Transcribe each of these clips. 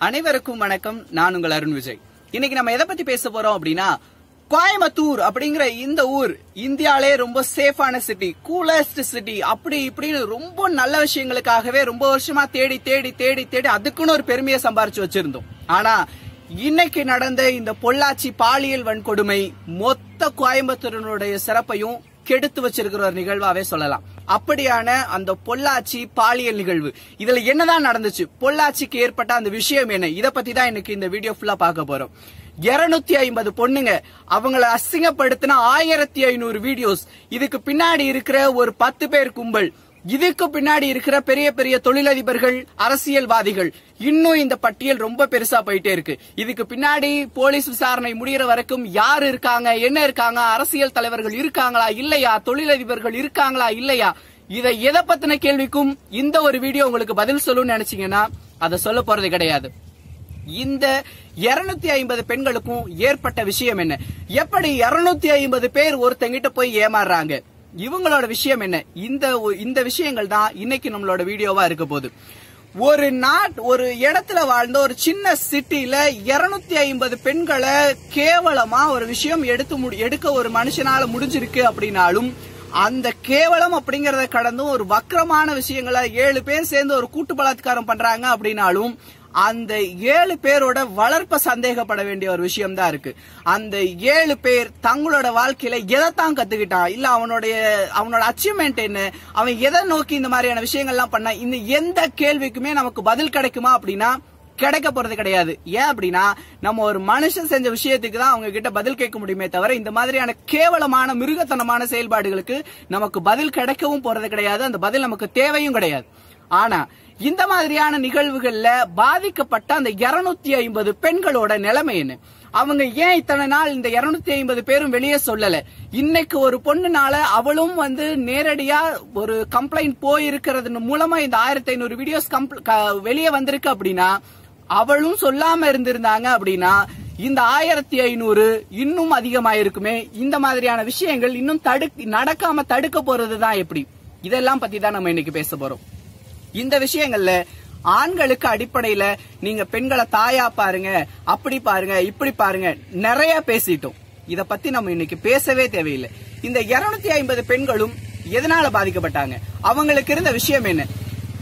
அனைவருக்கும் வணக்கம். நான் உங்கள் அருண் விஜய். இன்னைக்கு நம்ம எதை பத்தி பேச போறோம் அப்படின்னா கோயம்புத்தூர் அப்படிங்கிற இந்த ஊர் இந்தியாலே ரொம்ப சேஃபான சிட்டி கூலஸ்ட் சிட்டி அப்படி இப்படின்னு ரொம்ப நல்ல விஷயங்களுக்காகவே ரொம்ப வருஷமா தேடி தேடி தேடி தேடி அதுக்குன்னு ஒரு பெருமையை சம்பாரிச்சு வச்சிருந்தோம். ஆனா இன்னைக்கு நடந்த இந்த பொள்ளாச்சி பாலியல் வன்கொடுமை மொத்த கோயம்புத்தூரினுடைய சிறப்பையும் கெடுத்து வச்சிருக்கிற ஒரு நிகழ்வாவே சொல்லலாம். அப்படியான அந்த பொள்ளாச்சி பாலியல் நிகழ்வு. இதுல என்னதான் நடந்துச்சு? பொள்ளாச்சிக்கு ஏற்பட்ட அந்த விஷயம் என்ன? இத பத்தி தான் எனக்கு இந்த வீடியோ ஃபுல்லா பார்க்க போறோம். இருநூத்தி ஐம்பது பொண்ணுங்க அவங்கள அசிங்கப்படுத்தின ஆயிரத்தி ஐநூறு வீடியோஸ் இதுக்கு பின்னாடி இருக்கிற ஒரு பத்து பேர் கும்பல். இதுக்கு பின்னாடி இருக்கிற பெரிய பெரிய தொழிலதிபர்கள் அரசியல்வாதிகள் இன்னும் இந்த பட்டியல் ரொம்ப பெருசா போயிட்டே இருக்கு. இதுக்கு பின்னாடி போலீஸ் விசாரணை முடிகிற வரைக்கும் யார் இருக்காங்க என்ன இருக்காங்க அரசியல் தலைவர்கள் இருக்காங்களா இல்லையா தொழிலதிபர்கள் இருக்காங்களா இல்லையா? இதை எதை பத்தின கேள்விக்கும் இந்த ஒரு வீடியோ உங்களுக்கு பதில் சொல்லணும்னு நினைச்சீங்கன்னா அதை சொல்ல போறது கிடையாது. இந்த 250 ஐம்பது பெண்களுக்கும் ஏற்பட்ட விஷயம் என்ன? எப்படி 250 ஐம்பது பேர் ஒருத்தங்கிட்ட போய் ஏமாறுறாங்க? இவங்களோட விஷயம் என்ன? இந்த இந்த விஷயங்கள் தான் இன்னைக்கு நம்மளோட வீடியோவா இருக்க போகுது. ஒரு நாட் ஒரு இடத்துல வாழ்ந்த ஒரு சின்ன சிட்டில 250 ஐம்பது பெண்களை கேவலமா ஒரு விஷயம் எடுத்து முடி- எடுக்க ஒரு மனுஷனால முடிஞ்சிருக்கு அப்படின்னாலும் அந்த கேவலம் அப்படிங்கறத கடந்தும் ஒரு வக்கரமான விஷயங்களை ஏழு பேர் சேர்ந்து ஒரு கூட்டு பலாத்காரம் பண்றாங்க அப்படின்னாலும் அந்த ஏழு பேரோட வளர்ப்ப சந்தேகப்பட வேண்டிய ஒரு விஷயம் தான் இருக்கு. அந்த ஏழு பேர் தங்களோட வாழ்க்கையில எதைத்தான் கத்துக்கிட்டான் இல்ல அவனுடைய அவனோட அச்சீவ்மெண்ட் என்ன? அவன் எதை நோக்கி இந்த மாதிரியான விஷயங்கள்லாம் பண்ண? இந்த எந்த கேள்விக்குமே நமக்கு பதில் கிடைக்குமா அப்படின்னா கிடைக்க போறது கிடையாது. ஏன் அப்படின்னா நம்ம ஒரு மனுஷன் செஞ்ச விஷயத்துக்கு தான் அவங்க கிட்ட பதில் கேட்க முடியுமே தவிர இந்த மாதிரியான கேவலமான மிருகத்தனமான செயல்பாடுகளுக்கு நமக்கு பதில் கிடைக்கவும் போறது கிடையாது. அந்த பதில் நமக்கு தேவையும் கிடையாது. ஆனா இந்த மாதிரியான நிகழ்வுகள்ல பாதிக்கப்பட்ட அந்த 250 ஐம்பது பெண்களோட நிலைமை என்ன அவங்க ஏன் இத்தனை நாள் இந்த 250 ஐம்பது பேரும் வெளியே சொல்லல? இன்னைக்கு ஒரு பொண்ணுனால அவளும் வந்து நேரடியா ஒரு கம்ப்ளைண்ட் போயிருக்கிறது மூலமா இந்த ஆயிரத்தி ஐநூறு வீடியோஸ் வெளியே வந்திருக்கு அப்படின்னா அவளும் சொல்லாம இருந்திருந்தாங்க அப்படின்னா இந்த ஆயிரத்தி ஐநூறு இன்னும் அதிகமாயிருக்குமே. இந்த மாதிரியான விஷயங்கள் இன்னும் தடுக் நடக்காம தடுக்க போறதுதான் எப்படி? இதெல்லாம் பத்தி தான் நம்ம இன்னைக்கு பேச போறோம். இந்த விஷயங்கள்ல ஆண்களுக்கு அடிப்படையில நீங்க பெண்களை தாயா பாருங்க அப்படி பாருங்க இப்படி பாருங்க நிறைய பேசிட்டோம். இத பத்தி நம்ம இன்னைக்கு பேசவே தேவையில்லை. இந்த 250 ஐம்பது பெண்களும் எதனால பாதிக்கப்பட்டாங்க? அவங்களுக்கு இருந்த விஷயம் என்ன?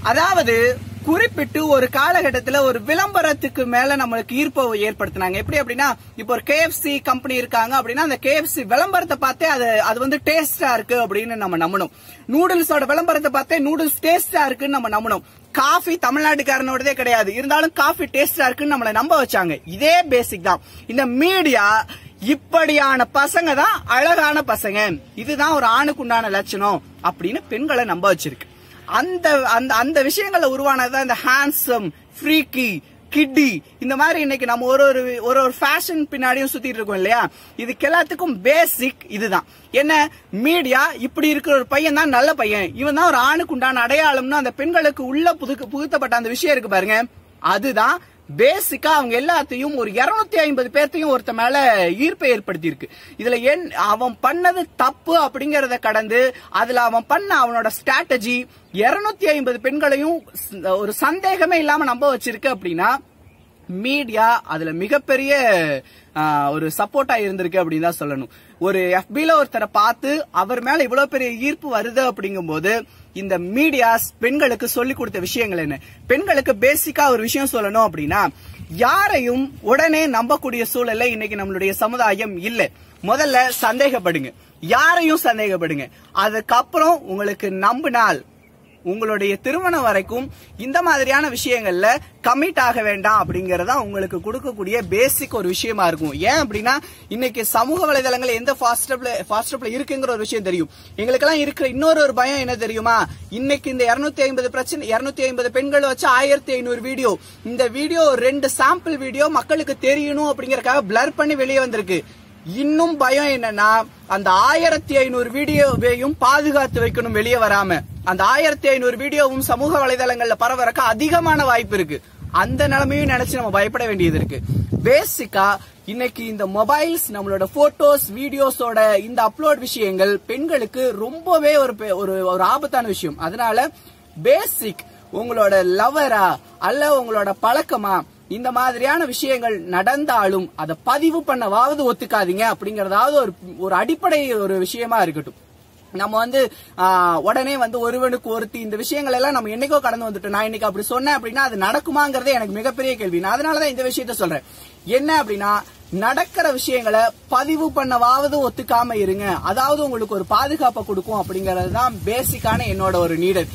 அதாவது குறிப்பிட்டு ஒரு காலகட்டத்துல ஒரு விளம்பரத்துக்கு மேல நம்மளுக்கு ஈர்ப்பை ஏற்படுத்தினாங்க. எப்படி அப்படின்னா இப்போ ஒரு கேஎஃப்சி கம்பெனி இருக்காங்க அப்படின்னா அந்த கேஎஃப்சி விளம்பரத்தை பார்த்தே அது அது வந்து டேஸ்டா இருக்கு அப்படின்னு நம்ம நம்பணும். நூடுல்ஸோட விளம்பரத்தை பார்த்தே நூடுல்ஸ் டேஸ்டா இருக்குன்னு நம்ம நம்பணும். காஃபி தமிழ்நாட்டுக்காரனோடதே கிடையாது. இருந்தாலும் காஃபி டேஸ்டா இருக்குன்னு நம்மளை நம்ப வச்சாங்க. இதே பேசிக் தான். இந்த மீடியா இப்படியான பசங்க தான் அழகான பசங்க. இதுதான் ஒரு ஆணுக்கு உண்டான லட்சணம் அப்படின்னு பெண்களை நம்ப வச்சிருக்கு. அந்த அந்த அந்த விஷயங்கள்ல உருவானதுதான் இந்த ஹேண்ட்ஸம் ஃப்ரீக்கி கிட்டி இந்த மாதிரி இன்னைக்கு நம்ம ஒரு ஒரு ஒரு ஒரு ஃபேஷன் பின்னாடியும் சுத்திட்டு இருக்கோம் இல்லையா? இதுக்கு எல்லாத்துக்கும் பேசிக் இதுதான். என்ன? மீடியா இப்படி இருக்கிற ஒரு பையன் தான் நல்ல பையன். இவன் தான் ஒரு ஆணுக்கு உண்டான அடையாளம்னு அந்த பெண்களுக்கு உள்ள புதுக்கு புகுத்தப்பட்ட அந்த விஷயம் இருக்கு பாருங்க. அதுதான் பேசிக்கா அவங்க எல்லாத்தையும் ஒரு 250 ஐம்பது பேர்த்தையும் ஒருத்த மேல ஈர்ப்பை ஏற்படுத்தி இருக்கு இதுல என் அவன் பண்ணது தப்பு அப்படிங்கறத கடந்து அதுல அவன் பண்ண அவனோட ஸ்ட்ராட்டஜி 250 ஐம்பது பெண்களையும் ஒரு சந்தேகமே இல்லாம நம்ப வச்சிருக்கு அப்படின்னா மீடியா அதுல மிகப்பெரிய ஒரு சப்போர்ட்டா இருந்திருக்கு அப்படின்னு தான் சொல்லணும். ஒரு எஃபில ஒருத்தரை பார்த்து அவர் மேல இவ்வளவு பெரிய ஈர்ப்பு வருது அப்படிங்கும்போது இந்த மீடியாஸ் பெண்களுக்கு சொல்லி கொடுத்த விஷயங்கள் என்ன? பெண்களுக்கு பேசிக்கா ஒரு விஷயம் சொல்லணும் அப்படின்னா யாரையும் உடனே நம்பக்கூடிய சூழல்ல இன்னைக்கு நம்மளுடைய சமுதாயம் இல்ல. முதல்ல சந்தேகப்படுங்க. யாரையும் சந்தேகப்படுங்க. அதுக்கப்புறம் உங்களுக்கு நம்பினால் உங்களுடைய திருமணம் வரைக்கும் இந்த மாதிரியான விஷயங்கள்ல கமிட் ஆக வேண்டாம் அப்படிங்கறத உங்களுக்கு கொடுக்கக்கூடிய பேசிக் ஒரு விஷயமா இருக்கும். ஏன் அப்படின்னா இன்னைக்கு சமூக வலைதளங்கள் எந்த ஃபாஸ்டப்ல ஃபாஸ்டப்ல இருக்குங்கிற ஒரு விஷயம் தெரியும். எங்களுக்கெல்லாம் இருக்கிற இன்னொரு ஒரு பயம் என்ன தெரியுமா? இன்னைக்கு இந்த 250 ஐம்பது பிரச்சனை 250 ஐம்பது பெண்கள் வச்சு ஆயிரத்தி ஐநூறு வீடியோ இந்த வீடியோ ரெண்டு சாம்பிள் வீடியோ மக்களுக்கு தெரியணும் அப்படிங்கறக்காக பிளர் பண்ணி வெளியே வந்திருக்கு. இன்னும் பயம் என்னன்னா அந்த ஆயிரத்தி ஐநூறு வீடியோவையும் பாதுகாத்து வைக்கணும் வெளியே வராம. அந்த ஆயிரத்தி ஐநூறு வீடியோவும் சமூக வலைதளங்கள்ல பரவறக்க அதிகமான வாய்ப்பு இருக்கு. அந்த நிலைமையும் நினைச்சு நம்ம பயப்பட வேண்டியது இருக்கு. பேசிக்கா இன்னைக்கு இந்த மொபைல்ஸ் நம்மளோட போட்டோஸ் வீடியோஸோட இந்த அப்லோட் விஷயங்கள் பெண்களுக்கு ரொம்பவே ஒரு பெ- ஒரு ஒரு ஆபத்தான விஷயம். அதனால பேசிக் உங்களோட லவரா அல்ல உங்களோட பழக்கமா இந்த மாதிரியான விஷயங்கள் நடந்தாலும் அதை பதிவு பண்ணவாவது ஒத்துக்காதீங்க அப்படிங்கறதாவது ஒரு ஒரு அடிப்படை ஒரு விஷயமா இருக்கட்டும். நம்ம வந்து உடனே வந்து ஒருவனுக்கு ஒருத்தி இந்த விஷயங்கள் எல்லாம் நம்ம என்னைக்கோ கடந்து வந்துட்டோம். நான் இன்னைக்கு அப்படி சொன்னேன் அப்படின்னா அது நடக்குமாங்கிறதே எனக்கு மிகப்பெரிய கேள்வி. நான் அதனாலதான் இந்த விஷயத்த சொல்றேன். என்ன அப்படின்னா நடக்கிற விஷயங்களை பதிவு பண்ணவாவது ஒத்துக்காம இருங்க. அதாவது உங்களுக்கு ஒரு பாதுகாப்பை கொடுக்கும் அப்படிங்கறது தான் பேசிக்கான என்னோட ஒரு நீடல்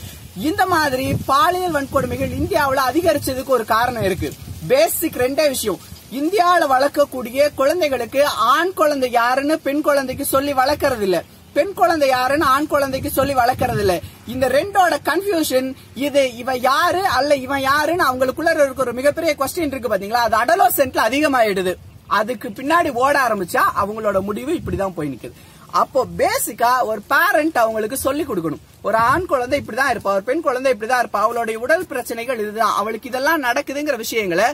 இந்த மாதிரி பாலியல் வன்கொடுமைகள் இந்தியாவில் அதிகரிச்சதுக்கு ஒரு காரணம் இருக்கு. பேசிக் ரெண்டே விஷயம். இந்தியாவில வளர்க்கக்கூடிய குழந்தைகளுக்கு ஆண் குழந்தை யாருன்னு பெண் குழந்தைக்கு சொல்லி வளர்க்கறது இல்ல பெண் குழந்தை யாருன்னு ஆண் குழந்தைக்கு சொல்லி வளர்க்கறது இல்ல இந்த ரெண்டோட கன்ஃபியூஷன் இது இவன் யாரு அல்ல இவன் யாருன்னு அவங்களுக்குள்ள இருக்கிற ஒரு மிகப்பெரிய கொஸ்டின் இருக்கு பாத்தீங்களா? அது அடலோசென்ட்ல அதிகமாயிடுது. அதுக்கு பின்னாடி ஓட ஆரம்பிச்சா அவங்களோட முடிவு இப்படிதான் போய் நிக்குது. அப்போ பேசிக்கா ஒரு பேரண்ட் அவங்களுக்கு சொல்லி கொடுக்கணும். ஒரு ஆண் குழந்தை இப்படிதான் இருப்பா ஒரு பெண் குழந்தை இப்படிதான் இருப்பா அவளுடைய உடல் பிரச்சனைகள் இதுதான் அவளுக்கு இதெல்லாம் நடக்குதுங்கிற விஷயங்களை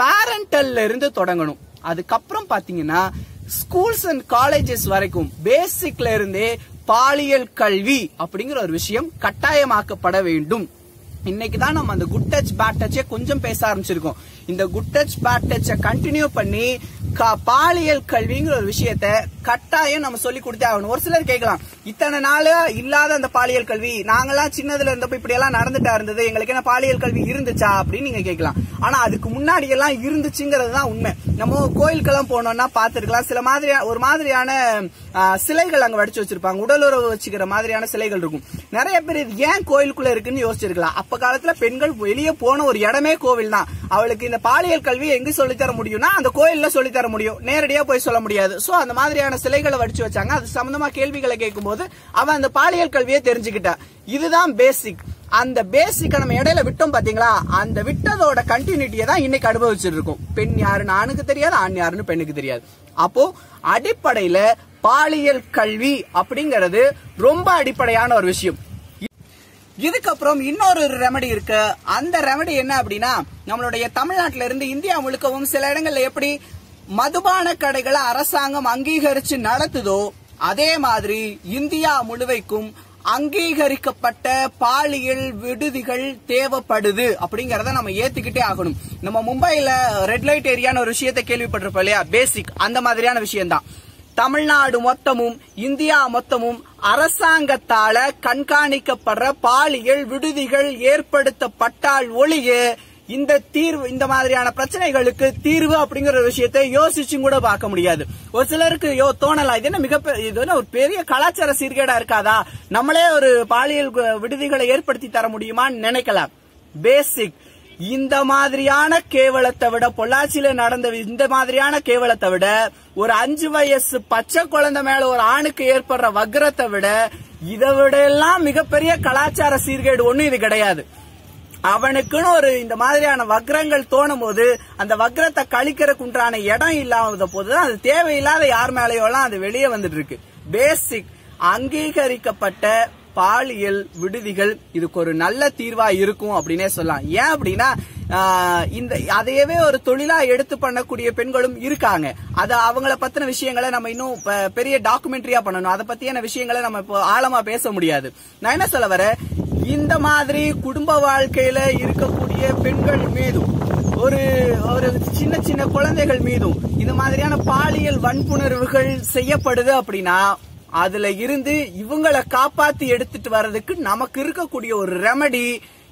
பேரண்டல்ல இருந்து தொடங்கணும். அதுக்கப்புறம் பாத்தீங்கன்னா ஸ்கூல்ஸ் அண்ட் காலேஜஸ் வரைக்கும் பேசிக்ல இருந்தே பாலியல் கல்வி அப்படிங்கிற ஒரு விஷயம் கட்டாயமாக்கப்பட வேண்டும். இன்னைக்கு தான் நம்ம அந்த குட் டச் பேட் டச்சே கொஞ்சம் பேச ஆரம்பிச்சிருக்கோம். இந்த குட் டச் பேட் டச்சை கண்டினியூ பண்ணி பாலியல் கல்விங்கிற ஒரு விஷயத்த கட்டாயம் நம்ம சொல்லி கொடுத்தே ஆகணும். ஒரு சிலர் கேட்கலாம் இத்தனை நாள் இல்லாத அந்த பாலியல் கல்வி நாங்கெல்லாம் சின்னதுல இருந்தப்ப இப்படி எல்லாம் நடந்துட்டா இருந்தது எங்களுக்கு என்ன பாலியல் கல்வி இருந்துச்சா அப்படின்னு நீங்க கேட்கலாம். ஆனா அதுக்கு முன்னாடி எல்லாம் இருந்துச்சுங்கிறது தான் உண்மை. நம்ம கோயிலுக்கெல்லாம் போனோம்னா பாத்துருக்கலாம் சில மாதிரி ஒரு மாதிரியான சிலைகள் அங்க வடிச்சு வச்சிருப்பாங்க. உடலுறவு வச்சுக்கிற மாதிரியான சிலைகள் இருக்கும். நிறைய பேர் இது ஏன் கோயிலுக்குள்ள இருக்குன்னு யோசிச்சிருக்கலாம். அப்ப காலத்துல பெண்கள் வெளியே போன ஒரு இடமே கோவில் தான். அவளுக்கு இந்த பாலியல் கல்வி எங்க சொல்லித்தர முடியும்னா அந்த கோயில்ல சொல்லித் தர முடியும். நேரடியா போய் சொல்ல முடியாது. சோ அந்த மாதிரியான சிலைகளை வடிச்சு வச்சாங்க. அது சம்பந்தமா கேள்விகளை கேட்கும்போது அவன் அந்த பாலியல் கல்வியை தெரிஞ்சுக்கிட்டா. இதுதான் பேசிக் அந்த பேசிக் நம்ம இடையில விட்டோம் பாத்தீங்களா? அந்த விட்டதோட கண்டினியூட்டியை தான் இன்னைக்கு அனுபவிச்சுட்டு இருக்கோம் பெண் யாருன்னு ஆணுக்கு தெரியாது ஆண் யாருன்னு பெண்ணுக்கு தெரியாது. அப்போ அடிப்படையில பாலியல் கல்வி அப்படிங்கிறது ரொம்ப அடிப்படையான ஒரு விஷயம். இதுக்கப்புறம் இன்னொரு ரெமடி இருக்கு. அந்த ரெமடி என்ன அப்படின்னா நம்மளுடைய தமிழ்நாட்டில இருந்து இந்தியா முழுக்கவும் சில இடங்கள்ல எப்படி மதுபான கடைகளை அரசாங்கம் அங்கீகரிச்சு நடத்துதோ அதே மாதிரி இந்தியா முழுவைக்கும் அங்கீகரிக்கப்பட்ட பாலியல் விடுதிகள் தேவைப்படுது அப்படிங்கறத நம்ம ஏத்துக்கிட்டே ஆகணும். நம்ம மும்பைல ரெட் லைட் ஏரியான்னு ஒரு விஷயத்தை கேள்விப்பட்டிருப்போம் இல்லையா? பேசிக் அந்த மாதிரியான விஷயம்தான். தமிழ்நாடு மொத்தமும் இந்தியா மொத்தமும் அரசாங்கத்தால கண்காணிக்கப்படுற பாலியல் விடுதிகள் ஏற்படுத்தப்பட்டால் ஒளியே இந்த தீர்வு இந்த மாதிரியான பிரச்சனைகளுக்கு தீர்வு அப்படிங்கிற ஒரு விஷயத்தை யோசிச்சும் கூட பார்க்க முடியாது. ஒரு சிலருக்கு யோ தோணலாம் இது என்ன மிக இது என்ன ஒரு பெரிய கலாச்சார சீர்கேடா இருக்காதா? நம்மளே ஒரு பாலியல் விடுதிகளை ஏற்படுத்தி தர முடியுமான்னு நினைக்கலாம். பேசிக் இந்த மாதிரியான கேவலத்தை விட பொள்ளாச்சியில நடந்த இந்த மாதிரியான கேவலத்தை விட ஒரு அஞ்சு வயசு பச்சை குழந்தை மேல ஒரு ஆணுக்கு ஏற்படுற வக்ரத்தை விட இதை விட எல்லாம் மிகப்பெரிய கலாச்சார சீர்கேடு ஒண்ணு இது கிடையாது. அவனுக்குன்னு ஒரு இந்த மாதிரியான வக்ரங்கள் தோணும் போது அந்த வக்ரத்தை கழிக்கிறதுக்கு உண்டான இடம் இல்லாத போதுதான் அது தேவையில்லாத யார் மேலேயோலாம் அது வெளியே வந்துட்டு இருக்கு பேசிக் அங்கீகரிக்கப்பட்ட பாலியல் விடுதிகள் இதுக்கு ஒரு நல்ல தீர்வா இருக்கும் அப்படின்னே சொல்லலாம். ஏன் அப்படின்னா இந்த அதையவே ஒரு தொழிலா எடுத்து பண்ணக்கூடிய பெண்களும் இருக்காங்க. அது அவங்கள பத்தின விஷயங்களை நம்ம இன்னும் பெரிய டாக்குமெண்ட்ரியா பண்ணணும். அதை பத்தியான விஷயங்களை நம்ம இப்போ ஆழமா பேச முடியாது. நான் என்ன சொல்ல வரேன்? இந்த மாதிரி குடும்ப வாழ்க்கையில இருக்கக்கூடிய பெண்கள் மீதும் ஒரு ஒரு சின்ன சின்ன குழந்தைகள் மீதும் இந்த மாதிரியான பாலியல் வன்புணர்வுகள் செய்யப்படுது அப்படின்னா அதுல இருந்து இவங்களை காப்பாத்தி எடுத்துட்டு வர்றதுக்கு நமக்கு இருக்கக்கூடிய ஒரு ரெமடி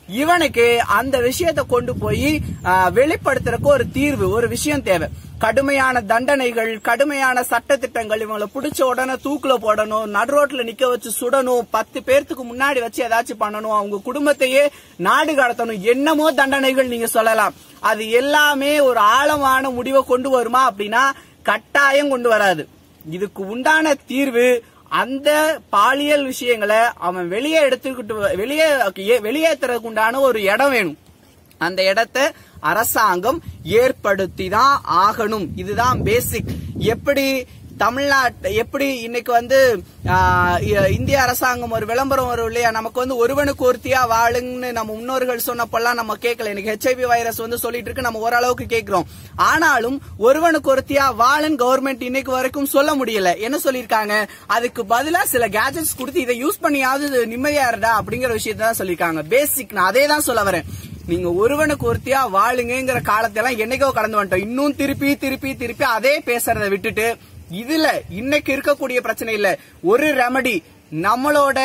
இவனுக்கு அந்த விஷயத்தை கொண்டு போய் வெளிப்படுத்துறதுக்கு ஒரு தீர்வு ஒரு விஷயம் தேவை. கடுமையான தண்டனைகள் கடுமையான சட்டத்திட்டங்கள் இவங்களை பிடிச்ச உடனே தூக்குல போடணும் நடுரோட்ல நிக்க வச்சு சுடணும் பத்து பேர்த்துக்கு முன்னாடி வச்சு ஏதாச்சும் பண்ணணும் அவங்க குடும்பத்தையே நாடு கடத்தணும் என்னமோ தண்டனைகள் நீங்க சொல்லலாம். அது எல்லாமே ஒரு ஆழமான முடிவை கொண்டு வருமா அப்படின்னா கட்டாயம் கொண்டு வராது. இதுக்கு உண்டான தீர்வு அந்த பாலியல் விஷயங்களை அவன் வெளியே எடுத்துக்கிட்டு வெளியே வெளியேற்றுறதுக்கு உண்டான ஒரு இடம் வேணும். அந்த இடத்தை அரசாங்கம் ஏற்படுத்தி தான் ஆகணும். இதுதான் பேசிக் எப்படி தமிழ்நாட்டு எப்படி இன்னைக்கு வந்து இந்திய அரசாங்கம் ஒரு விளம்பரம் வரும் இல்லையா? நமக்கு வந்து ஒருவனுக்கு ஒருத்தியா வாழுங்கன்னு நம்ம முன்னோர்கள் சொன்னப்பெல்லாம் நம்ம கேட்கல. இன்னைக்கு ஹெச்ஐவி வைரஸ் வந்து சொல்லிட்டு இருக்கு நம்ம ஓரளவுக்கு கேட்கிறோம். ஆனாலும் ஒருவனுக்கு ஒருத்தியா வாழுன்னு கவர்மெண்ட் இன்னைக்கு வரைக்கும் சொல்ல முடியல. என்ன சொல்லிருக்காங்க அதுக்கு பதிலா சில கேஜெட்ஸ் கொடுத்து இதை யூஸ் பண்ணியாவது நிம்மதியா இருடா அப்படிங்கிற விஷயத்தை தான் சொல்லிருக்காங்க பேசிக் நான் அதே தான் சொல்ல வரேன். நீங்க ஒருவனுக்கு ஒருத்தியா வாழுங்கிற காலத்தெல்லாம் என்னைக்கோ கடந்து வந்துட்டோம். இன்னும் திருப்பி திருப்பி திருப்பி அதே பேசுறத விட்டுட்டு இதுல இன்னைக்கு இருக்கக்கூடிய பிரச்சனை இல்ல. ஒரு ரெமடி நம்மளோட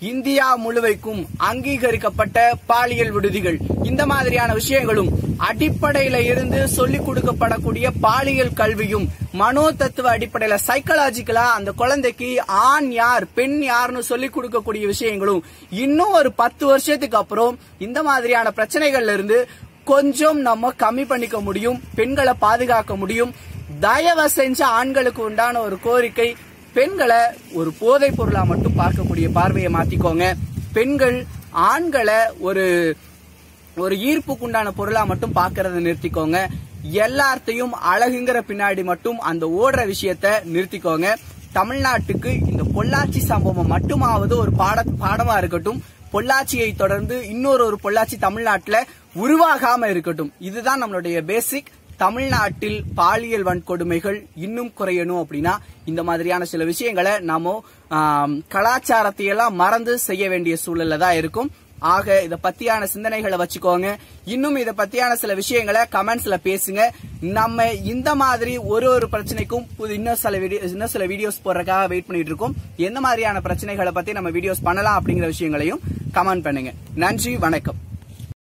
இந்தியா முழுவைக்கும் அங்கீகரிக்கப்பட்ட பாலியல் விடுதிகள். இந்த மாதிரியான விஷயங்களும் அடிப்படையில இருந்து சொல்லிக் கொடுக்கப்படக்கூடிய பாலியல் கல்வியும் மனோ தத்துவ அடிப்படையில சைக்கலாஜிக்கலா அந்த குழந்தைக்கு ஆண் யார் பெண் யார்னு சொல்லிக் கொடுக்கக்கூடிய விஷயங்களும் இன்னும் ஒரு பத்து வருஷத்துக்கு அப்புறம் இந்த மாதிரியான பிரச்சனைகள்ல இருந்து கொஞ்சம் நம்ம கம்மி பண்ணிக்க முடியும் பெண்களை பாதுகாக்க முடியும். தயவு செஞ்ச ஆண்களுக்கு உண்டான ஒரு கோரிக்கை பெண்களை ஒரு போதைப் பொருளா மட்டும் பார்க்கக்கூடிய பார்வையை மாத்திக்கோங்க. பெண்கள் ஆண்களை ஒரு ஒரு ஈர்ப்புக்குண்டான பொருளா மட்டும் பாக்குறத நிறுத்திக்கோங்க. எல்லார்த்தையும் அழகுங்கிற பின்னாடி மட்டும் அந்த ஓடுற விஷயத்த நிறுத்திக்கோங்க. தமிழ்நாட்டுக்கு இந்த பொள்ளாச்சி சம்பவம் மட்டுமாவது ஒரு பாட பாடமா இருக்கட்டும். பொள்ளாச்சியை தொடர்ந்து இன்னொரு ஒரு பொள்ளாச்சி தமிழ்நாட்டுல உருவாகாம இருக்கட்டும். இதுதான் நம்மளுடைய பேசிக் தமிழ்நாட்டில் பாலியல் வன்கொடுமைகள் இன்னும் குறையணும் அப்படின்னா இந்த மாதிரியான சில விஷயங்களை நாம கலாச்சாரத்தை எல்லாம் மறந்து செய்ய வேண்டிய சூழல்ல தான் இருக்கும். ஆக இத பத்தியான சிந்தனைகளை வச்சுக்கோங்க. இன்னும் இத பத்தியான சில விஷயங்களை கமெண்ட்ஸ்ல பேசுங்க. நம்ம இந்த மாதிரி ஒரு ஒரு பிரச்சனைக்கும் புது இன்னும் சில வீடியோ இன்னும் சில வீடியோஸ் போடுறதுக்காக வெயிட் பண்ணிட்டு இருக்கோம். எந்த மாதிரியான பிரச்சனைகளை பத்தி நம்ம வீடியோஸ் பண்ணலாம் அப்படிங்கிற விஷயங்களையும் கமெண்ட் பண்ணுங்க. நன்றி வணக்கம்.